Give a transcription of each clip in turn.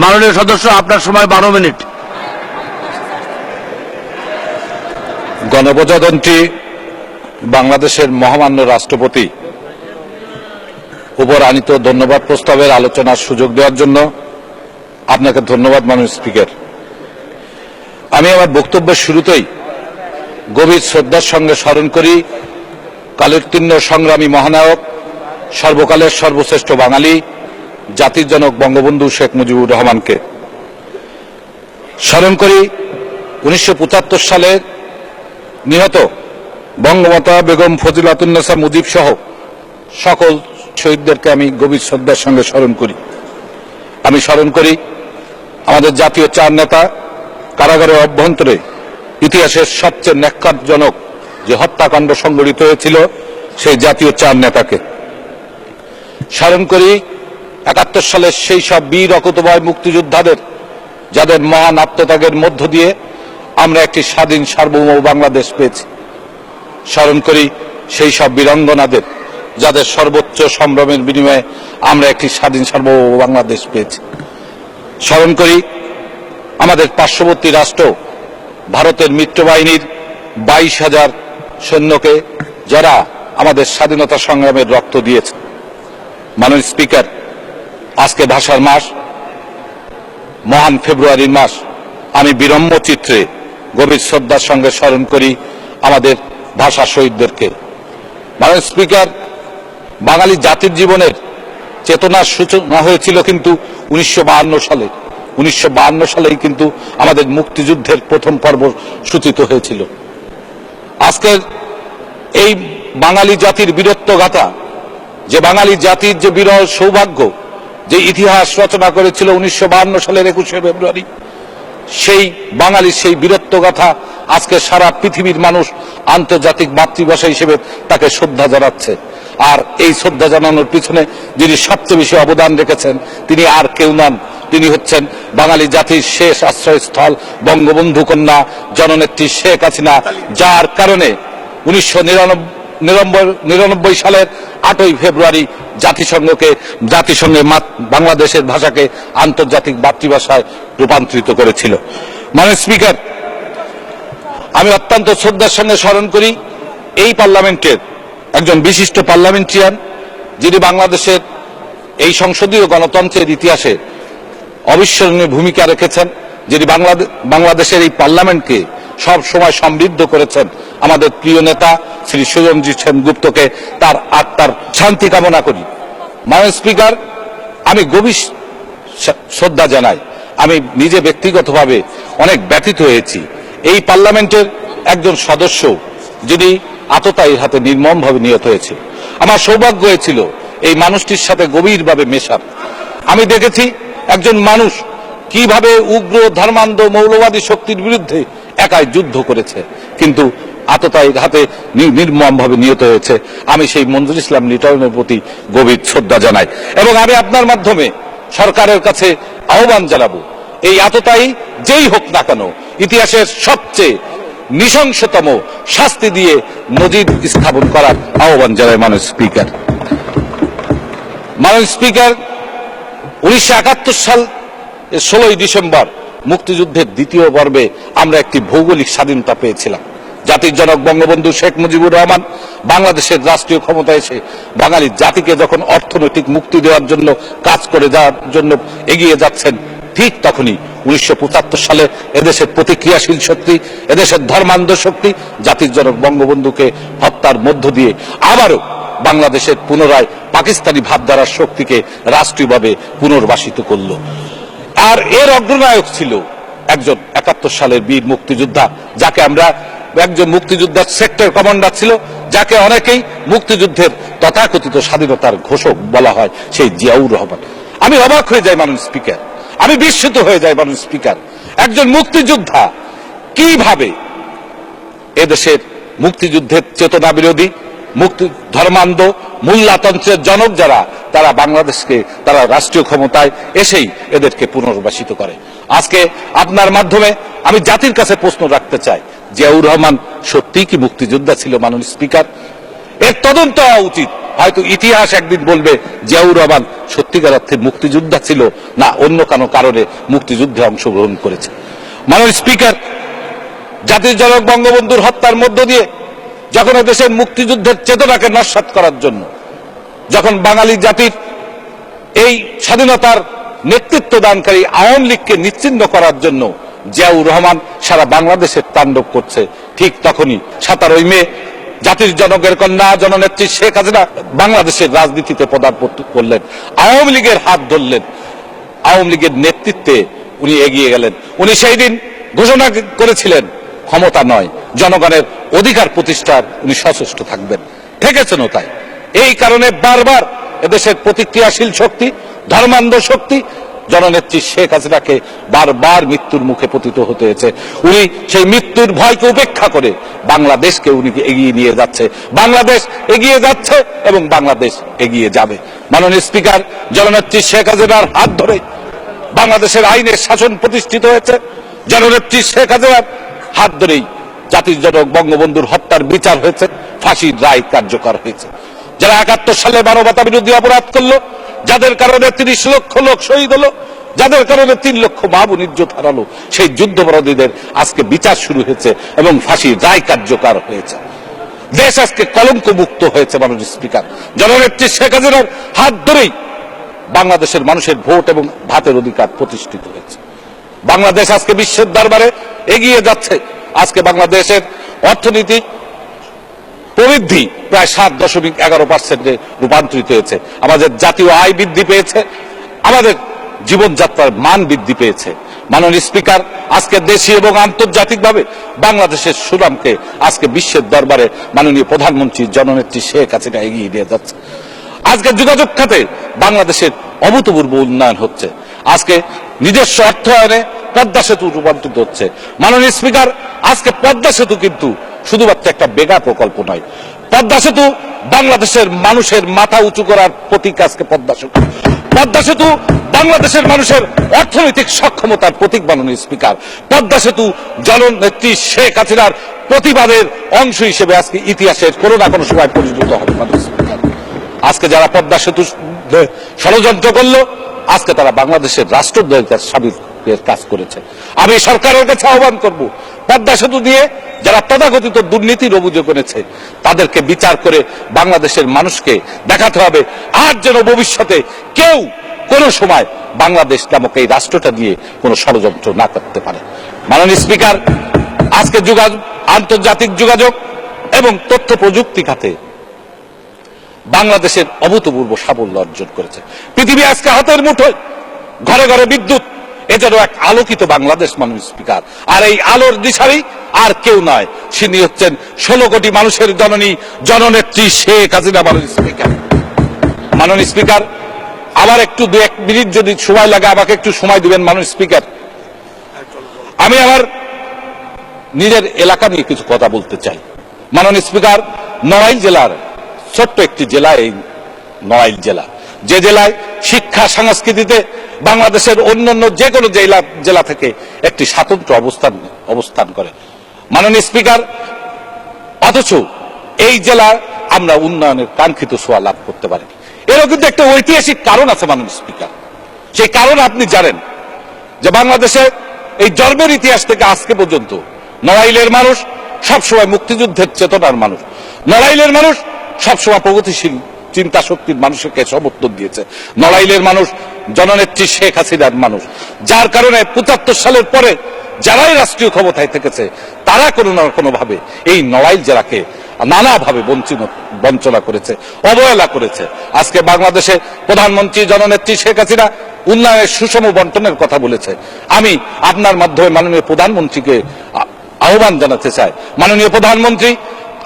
মাননীয় সদস্য, আপনার সময় বারো মিনিট। গণপ্রজাতন্ত্রী বাংলাদেশের মহামান্য রাষ্ট্রপতি উপর আনিত ধন্যবাদ প্রস্তাবের আলোচনার সুযোগ দেওয়ার জন্য আপনাকে ধন্যবাদ, মাননীয় স্পিকার। আমি আমার বক্তব্যের শুরুতেই গভীর শ্রদ্ধার সঙ্গে স্মরণ করি কালোত্তীর্ণ সংগ্রামী মহানায়ক, সর্বকালের সর্বশ্রেষ্ঠ বাঙালি জাতির জনক বঙ্গবন্ধু শেখ মুজিবুর রহমানকে। স্মরণ করি, উনিশশো পঁচাত্তর সালে নিহত বঙ্গমাতা বেগম ফজিলাতুন্নেসা মুজিব সহ সকল শহীদদেরকে আমি গভীর শ্রদ্ধার সঙ্গে স্মরণ করি। আমি স্মরণ করি, আমাদের জাতীয় চার নেতা কারাগারের অভ্যন্তরে ইতিহাসের সবচেয়ে ন্যাক্কারজনক যে হত্যাকাণ্ড সংঘটিত হয়েছিল, সেই জাতীয় চার নেতাকে। স্মরণ করি একাত্তর সালের সেই সব বীর অকুতভয় মুক্তিযোদ্ধাদের, যাদের মহান আত্মত্যাগের মধ্য দিয়ে আমরা একটি স্বাধীন সার্বভৌম বাংলাদেশ পেয়েছি। স্মরণ করি, সেই সব বীরাঙ্গনাদের, যাদের সর্বোচ্চ সম্ভ্রমের বিনিময়ে আমরা একটি স্বাধীন সার্বভৌম বাংলাদেশ পেয়েছি। স্মরণ করি, আমাদের পার্শ্ববর্তী রাষ্ট্র, ভারতের মিত্রবাহিনীর বাইশ হাজার সৈন্যকে যারা আমাদের স্বাধীনতা সংগ্রামের রক্ত দিয়েছে। মাননীয় স্পিকার আজকে ভাষার মাস, মহান ফেব্রুয়ারির মাস। আমি বিরম্য চিত্রে গভীর শ্রদ্ধার সঙ্গে স্মরণ করি আমাদের ভাষা শহীদদেরকে। মাননীয় স্পিকার, বাঙালি জাতির জীবনের চেতনার সূচনা হয়েছিল কিন্তু উনিশশো সালে। উনিশশো বাহান্ন সালেই কিন্তু আমাদের মুক্তিযুদ্ধের প্রথম পর্ব সূচিত হয়েছিল। আজকের এই বাঙালি জাতির বীরত্ব গাথা যে বাঙালি জাতির যে বিরল সৌভাগ্য যে ইতিহাস রচনা করেছিল উনিশশো সালের একুশে ফেব্রুয়ারি, সেই বাঙালির সেই বীরত্ব গাথা আজকে সারা পৃথিবীর মানুষ আন্তর্জাতিক মাতৃভাষা হিসেবে তাকে শ্রদ্ধা জানাচ্ছে। আর এই শ্রদ্ধা জানানোর পিছনে যিনি সবচেয়ে বেশি অবদান রেখেছেন, তিনি আর কেউ নন। তিনি হচ্ছেন বাঙালি জাতির শেষ আশ্রয়স্থল বঙ্গবন্ধু কন্যা জননেত্রী শেখ হাসিনা, যার কারণে উনিশশো নিরানব্বই সালের আটই ফেব্রুয়ারি জাতিসংঘকে, জাতিসংঘে বাংলাদেশের ভাষাকে আন্তর্জাতিক মাতৃভাষায় রূপান্তরিত করেছিল। মানে স্পিকার, আমি অত্যন্ত শ্রদ্ধার সঙ্গে স্মরণ করি, এই পার্লামেন্টের একজন বিশিষ্ট পার্লামেন্টারিয়ান যিনি বাংলাদেশের এই সংসদীয় গণতন্ত্রের ইতিহাসে অবিস্মরণীয় ভূমিকা রেখেছেন, যিনি বাংলাদেশের এই পার্লামেন্টকে সব সময় সমৃদ্ধ করেছেন আমাদের প্রিয় নেতা শ্রী সুজনজিৎ সেনগুপ্তকে, তার আত্মার শান্তি কামনা করি। মাননীয় স্পিকার, আমি গভীর শ্রদ্ধা জানাই। আমি নিজে ব্যক্তিগতভাবে অনেক ব্যথিত হয়েছি। এই পার্লামেন্টের একজন সদস্য যিনি আততায়ীর হাতে নির্মমভাবে নিহত হয়েছে। আমার সৌভাগ্য হয়েছিল এই মানুষটির সাথে গভীরভাবে মেশার আমি দেখেছি একজন মানুষ কীভাবে উগ্র ধর্মান্ধ মৌলবাদী শক্তির বিরুদ্ধে একাই যুদ্ধ করেছে। কিন্তু আততায়ীর হাতে নি- নির্মমভাবে নিহত হয়েছে। আমি সেই মঞ্জুর ইসলাম লিটনের প্রতি গভীর শ্রদ্ধা জানাই। এবং আমি আপনার মাধ্যমে সরকারের কাছে আহ্বান জানাব, এই আততায়ী যেই হোক না কেন, ইতিহাসের সবচেয়ে নৃশংসতম শাস্তি দিয়ে নজির স্থাপন করার আহ্বান জানায় মাননীয় স্পিকার। মাননীয় স্পিকার, উনিশশো একাত্তর সাল, ষোলোই ডিসেম্বর মুক্তিযুদ্ধের দ্বিতীয় পর্বে আমরা একটি ভৌগোলিক স্বাধীনতা পেয়েছিলাম। জাতির জনক বঙ্গবন্ধু শেখ মুজিবুর রহমান বাংলাদেশের রাষ্ট্রীয় ক্ষমতা এসে বাঙালি জাতিকে যখন অর্থনৈতিক মুক্তি দেওয়ার জন্য কাজ করে যাওয়ার জন্য এগিয়ে যাচ্ছেন, ঠিক তখনই উনিশশো পঁচাত্তর সালে এদেশের প্রতিক্রিয়াশীল শক্তি, এদেশের ধর্মান্ধ শক্তি জাতির জনক বঙ্গবন্ধুকে হত্যার মধ্য দিয়ে আবারও বাংলাদেশের পুনরায় পাকিস্তানি ভাবধারার শক্তিকে রাষ্ট্রীয়ভাবে পুনর্বাসিত করল। আর এর অগ্রনায়ক ছিল একজন একাত্তর সালের বীর মুক্তিযোদ্ধা, যাকে আমরা একজন মুক্তিযোদ্ধার সেক্টর কমান্ডার ছিল, যাকে অনেকেই মুক্তিযুদ্ধের তথাকথিত স্বাধীনতার ঘোষক বলা হয়, সেই জিয়াউর রহমান। আমি অবাক হয়ে যাই মানুষ স্পিকার আমি বিস্মিত হয়ে যাই মানুষ স্পিকার একজন মুক্তিযোদ্ধা কীভাবে এদেশের মুক্তিযুদ্ধের চেতনা বিরোধী মুক্তি ধর্মান্ধ, মূল্যাতন্ত্রের জনক যারা তারা বাংলাদেশকে, তারা রাষ্ট্রীয় ক্ষমতায় এসেই এদেরকে পুনর্বাসিত করে। আজকে আপনার মাধ্যমে আমি জাতির কাছে প্রশ্ন রাখতে চাই, জিয়াউর রহমান সত্যিই কি মুক্তিযোদ্ধা ছিল মাননীয় স্পিকার? এর তদন্ত হওয়া উচিত। হয়তো ইতিহাস একদিন বলবে, জিয়াউর রহমান সত্যিকার অর্থে মুক্তিযোদ্ধা ছিল না, অন্য কোনো কারণে মুক্তিযুদ্ধে অংশগ্রহণ করেছে। মাননীয় স্পিকার, জাতির জনক বঙ্গবন্ধুর হত্যার মধ্য দিয়ে যখন দেশের মুক্তিযুদ্ধের চেতনাকে নস্বাত করার জন্য যখন বাঙালি জাতির এই স্বাধীনতার নেতৃত্ব দানকারী আওয়ামী লীগকে নিশ্চিন্ন করার জন্য জিয়াউর রহমান সারা বাংলাদেশের তাণ্ডব করছে, ঠিক তখনই সাতারোই মে জাতির জনকের কন্যা, জননেত্রী শেখ হাসিনা বাংলাদেশের রাজনীতিতে পদার্পণ করলেন, আওয়ামী লীগের হাত ধরলেন, আওয়ামী লীগের নেতৃত্বে উনি এগিয়ে গেলেন। উনি সেই দিন ঘোষণা করেছিলেন, ক্ষমতা নয়, জনগণের অধিকার প্রতিষ্ঠার উনি সচেষ্ট থাকবেন। থেকেছেনও তাই। এই কারণে বারবার এদেশের প্রতিক্রিয়াশীল শক্তি, ধর্মান্ধ শক্তি, জননেত্রী শেখ হাসিনাকে বারবার মৃত্যুর মুখে পতিত হতে হয়েছে। উনি সেই মৃত্যুর ভয়কে উপেক্ষা করে বাংলাদেশকে উনি এগিয়ে নিয়ে যাচ্ছে। বাংলাদেশ এগিয়ে যাচ্ছে এবং বাংলাদেশ এগিয়ে যাবে। মাননীয় স্পিকার, জননেত্রী শেখ হাসিনার হাত ধরে বাংলাদেশের আইনের শাসন প্রতিষ্ঠিত হয়েছে। জননেত্রী শেখ হাসিনার হাত ধরেই জাতির জনক বঙ্গবন্ধুর হত্যার বিচার হয়েছে। ফাঁসির রায় কার্যকর হয়েছে। যারা একাত্তর সালে মানবতা বিরোধী অপরাধ করল, যাদের কারণে তিরিশ লক্ষ লোক শহীদ হলো, যাদের কারণে তিন লক্ষ বোন ইজ্জত হারালো, সেই যুদ্ধপরাধীদের আজকে বিচার শুরু হয়েছে এবং ফাঁসির রায় কার্যকর হয়েছে। দেশ আজকে কলঙ্ক মুক্ত হয়েছে, মাননীয় স্পিকার। জননেত্রী শেখ হাসিনার হাত ধরেই বাংলাদেশের মানুষের ভোট এবং ভাতের অধিকার প্রতিষ্ঠিত হয়েছে। বাংলাদেশ আজকে বিশ্বের দরবারে এগিয়ে যাচ্ছে। আজকে বাংলাদেশের অর্থনীতি প্রবৃদ্ধি প্রায় সাত দশমিক এগারো পার্সেন্টে রূপান্তরিত হয়েছে। আমাদের জাতীয় আয় বৃদ্ধি পেয়েছে, আমাদের জীবনযাত্রার মান বৃদ্ধি পেয়েছে। মাননীয় স্পিকার, আজকে দেশি এবং আন্তর্জাতিকভাবে বাংলাদেশের সুনামকে আজকে বিশ্বের দরবারে মাননীয় প্রধানমন্ত্রী জননেত্রী শেখ হাসিনা এগিয়ে নিয়ে যাচ্ছে। আজকে যোগাযোগ খাতে বাংলাদেশের অভূতপূর্ব উন্নয়ন হচ্ছে। আজকে নিজস্ব অর্থায়নে পদ্মা সেতু রূপান্তরিত হচ্ছে। মাননীয় স্পিকার, আজকে পদ্মা সেতু কিন্তু শুধুমাত্র একটা বেগা প্রকল্প নয়। পদ্মা সেতু বাংলাদেশের মানুষের মাথা উঁচু করার প্রতীক আজকে পদ্মা সেতু। পদ্মা সেতু বাংলাদেশের মানুষের অর্থনৈতিক সক্ষমতার প্রতীক মাননীয় স্পিকার। পদ্মা সেতু জননেত্রী শেখ হাসিনার প্রতিবাদের অংশ হিসেবে আজকে ইতিহাসের কোনো না কোনো সময় পরিণত হবে স্পিকার। আজকে যারা পদ্মা সেতু ষড়যন্ত্র করল, আজকে তারা বাংলাদেশের রাষ্ট্রদ্রোহিতার সাবির কাজ করেছে। আমি সরকারের কাছে আহ্বান করব পদ্মা সেতু দিয়ে যারা তথাকথিত দুর্নীতির অভিযোগ এনেছে, তাদেরকে বিচার করে বাংলাদেশের মানুষকে দেখাতে হবে। আর যেন ভবিষ্যতে কেউ কোনো সময় বাংলাদেশ নামক এই রাষ্ট্রটা দিয়ে কোনো ষড়যন্ত্র না করতে পারে। মাননীয় স্পিকার, আজকে যোগাযোগ, আন্তর্জাতিক যোগাযোগ এবং তথ্য প্রযুক্তি খাতে বাংলাদেশের অভূতপূর্ব সাফল্য অর্জন করেছে। পৃথিবী আজকে হাতের মুঠোয় ঘরে ঘরে বিদ্যুৎ এজন্য এক আলোকিত বাংলাদেশ, মাননীয় স্পিকার। আর এই আলোর দিশারি আর কেউ নয়। তিনি হচ্ছেন ষোলো কোটি মানুষের জননী, জননেত্রী শেখ হাসিনা, মাননীয় স্পিকার। মাননীয় স্পিকার, আমার একটু দু এক মিনিট যদি সময় লাগে, আমাকে একটু সময় দিবেন, মাননীয় স্পিকার। আমি আমার নিজের এলাকা নিয়ে কিছু কথা বলতে চাই। মাননীয় স্পিকার, নড়াইল জেলার ছোট্ট একটি জেলা এই নড়াইল জেলা। যে জেলায় শিক্ষা সংস্কৃতিতে বাংলাদেশের অন্যান্য যে কোনো জেলা জেলা থেকে একটি স্বাতন্ত্র অবস্থান অবস্থান করে। মাননীয় স্পিকার, অথচ এই জেলার আমরা উন্নয়নের কাঙ্ক্ষিত সোয়া লাভ করতে পারি। এরও কিন্তু একটা ঐতিহাসিক কারণ আছে মাননীয় স্পিকার। সেই কারণ আপনি জানেন যে বাংলাদেশে এই জন্মের ইতিহাস থেকে আজকে পর্যন্ত নড়াইলের মানুষ সবসময় মুক্তিযুদ্ধের চেতনার মানুষ। নড়াইলের মানুষ সবসময় প্রগতিশীল। চিন্তা শক্তির মানুষকে সমর্থন দিয়েছে। নড়াইলের মানুষ, জননেত্রী শেখ হাসিনার মানুষ। যার কারণে পঁচাত্তর সালের পরে যারাই রাষ্ট্রীয় ক্ষমতায় থেকেছে, তারা কোনো না কোনো ভাবে এই নড়াইল জেলাকে নানাভাবে বঞ্চিত, বঞ্চনা করেছে, অবহেলা করেছে। আজকে বাংলাদেশে প্রধানমন্ত্রী, জননেত্রী শেখ হাসিনা উন্নয়নের সুষম বন্টনের কথা বলেছে। আমি আপনার মাধ্যমে মাননীয় প্রধানমন্ত্রীকে আহ্বান জানাতে চাই। মাননীয় প্রধানমন্ত্রী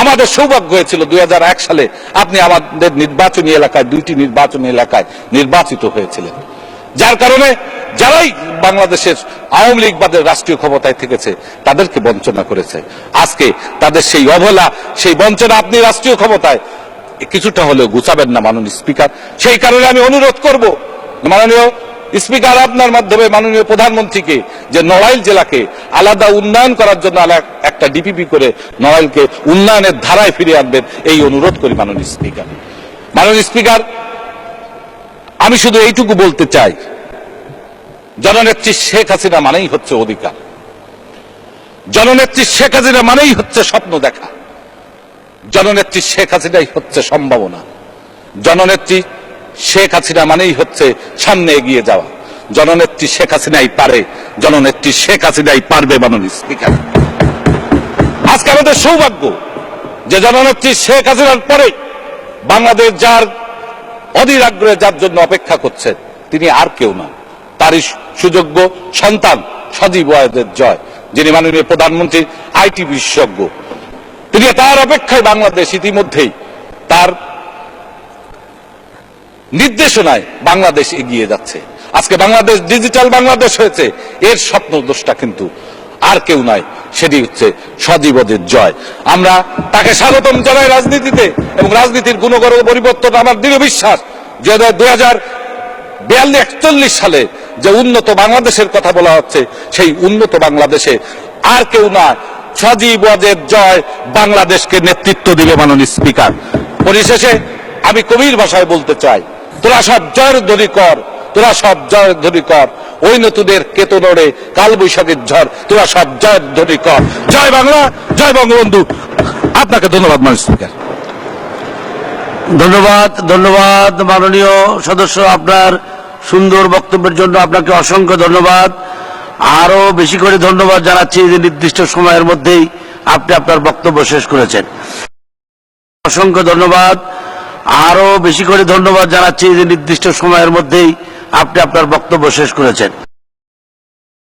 আমাদের সৌভাগ্য হয়েছিল দুই হাজার এক সালে আপনি আমাদের নির্বাচনী এলাকায়, দুইটি নির্বাচনী এলাকায় নির্বাচিত হয়েছিলেন। যার কারণে যারাই বাংলাদেশের আওয়ামী লীগ বাদের রাষ্ট্রীয় ক্ষমতায় থেকেছে, তাদেরকে বঞ্চনা করেছে। আজকে তাদের সেই অবহেলা, সেই বঞ্চনা আপনি রাষ্ট্রীয় ক্ষমতায়, কিছুটা হলেও গুছাবেন না মাননীয় স্পিকার। সেই কারণে আমি অনুরোধ করব, মাননীয় স্পিকার আপনার মাধ্যমে মাননীয় প্রধানমন্ত্রীকে যে নড়াইল জেলাকে আলাদা উন্নয়ন করার জন্য একটা ডিপিপি করে নড়াইলকে উন্নয়নের ধারায় ফিরিয়ে আনবেন, এই অনুরোধ করি মাননীয় স্পিকার। মাননীয় স্পিকার, আমি শুধু এইটুকু বলতে চাই, জননেত্রী শেখ হাসিনা মানেই হচ্ছে অধিকার। জননেত্রী শেখ হাসিনা মানেই হচ্ছে স্বপ্ন দেখা। জননেত্রী শেখ হাসিনাই হচ্ছে সম্ভাবনা। জননেত্রী শেখ হাসিনা মানেই হচ্ছে সামনে এগিয়ে যাওয়া। জননেত্রী শেখ হাসিনাই পারে, জননেত্রী শেখ হাসিনাই পারবে মাননীয় স্পিকার। আজকে আমাদের সৌভাগ্য যে জননেত্রী শেখ হাসিনার পরে বাংলাদেশ যার অধীর আগ্রহে যার জন্য অপেক্ষা করছে, তিনি আর কেউ না। তারই সুযোগ্য সন্তান সজীব ওয়াহেদের জয়, যিনি মাননীয় প্রধানমন্ত্রী আইটি বিশেষজ্ঞ। তিনি তার অপেক্ষায় বাংলাদেশ ইতিমধ্যেই তার নির্দেশনায় বাংলাদেশ এগিয়ে যাচ্ছে। আজকে বাংলাদেশ ডিজিটাল বাংলাদেশ হয়েছে, এর স্বপ্ন দোষটা কিন্তু আর কেউ নাই, সেটি হচ্ছে সজীবদের জয়। আমরা তাকে স্বাগতম জানাই রাজনীতিতে, এবং রাজনীতির গুণগত পরিবর্তন আমার দৃঢ় বিশ্বাস যে দুই হাজার বিয়াল্লিশ, একচল্লিশ সালে যে উন্নত বাংলাদেশের কথা বলা হচ্ছে, সেই উন্নত বাংলাদেশে আর কেউ না সজীব ওয়াজের জয় বাংলাদেশকে নেতৃত্ব দিবে মাননীয় স্পিকার। পরিশেষে আমি কবির ভাষায় বলতে চাই তোরা সব জয়ের ধ্বনি কর, তোরা সব জয়ের ধ্বনি কর। ওই নতুনের কেতনরে কাল বৈশাখের ঝড়, তোরা সব জয়ের ধ্বনি কর। জয় বাংলা, জয় বঙ্গবন্ধু। আপনাকে ধন্যবাদ, মাননীয় স্পিকার। ধন্যবাদ ধন্যবাদ, মাননীয় সদস্য আপনার সুন্দর বক্তব্যের জন্য আপনাকে অসংখ্য ধন্যবাদ। আরও বেশি করে ধন্যবাদ জানাচ্ছি যে নির্দিষ্ট সময়ের মধ্যেই আপনি আপনার বক্তব্য শেষ করেছেন। অসংখ্য ধন্যবাদ। আরও বেশি করে ধন্যবাদ জানাচ্ছি যে নির্দিষ্ট সময়ের মধ্যেই আপনি আপনার বক্তব্য শেষ করেছেন।